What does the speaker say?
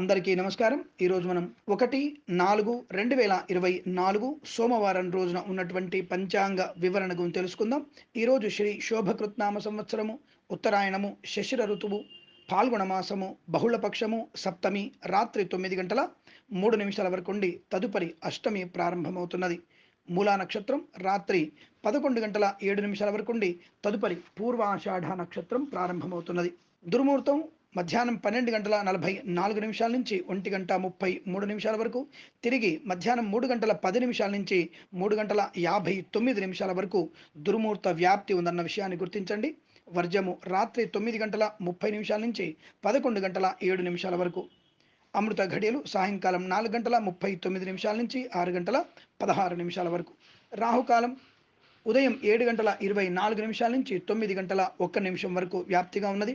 అందరికీ నమస్కారం. ఈరోజు మనం ఒకటి నాలుగు రెండు వేల ఇరవై నాలుగు సోమవారం రోజున ఉన్నటువంటి పంచాంగ వివరణ గురించి తెలుసుకుందాం. ఈరోజు శ్రీ శోభకృత్నామ సంవత్సరము ఉత్తరాయణము శశిర ఋతువు పాల్గొన మాసము బహుళపక్షము సప్తమి రాత్రి తొమ్మిది గంటల మూడు నిమిషాల వరకు ఉండి తదుపరి అష్టమి ప్రారంభమవుతున్నది. మూలా నక్షత్రం రాత్రి పదకొండు గంటల ఏడు నిమిషాల వరకు ఉండి తదుపరి పూర్వాషాఢ నక్షత్రం ప్రారంభమవుతున్నది. దుర్ముహూర్తం మధ్యాహ్నం పన్నెండు గంటల నలభై నాలుగు నిమిషాల నుంచి ఒంటి గంట ముప్పై మూడు నిమిషాల వరకు తిరిగి మధ్యాహ్నం మూడు గంటల పది నిమిషాల నుంచి మూడు గంటల యాభై తొమ్మిది నిమిషాల వరకు దుర్ముహూర్త వ్యాప్తి ఉందన్న విషయాన్ని గుర్తించండి. వర్జము రాత్రి తొమ్మిది గంటల ముప్పై నిమిషాల నుంచి పదకొండు గంటల ఏడు నిమిషాల వరకు. అమృత ఘడియలు సాయంకాలం నాలుగు గంటల ముప్పై తొమ్మిది నిమిషాల నుంచి ఆరు గంటల పదహారు నిమిషాల వరకు. రాహుకాలం ఉదయం ఏడు గంటల ఇరవై నాలుగు నిమిషాల నుంచి తొమ్మిది గంటల ఒక్క నిమిషం వరకు వ్యాప్తిగా ఉన్నది.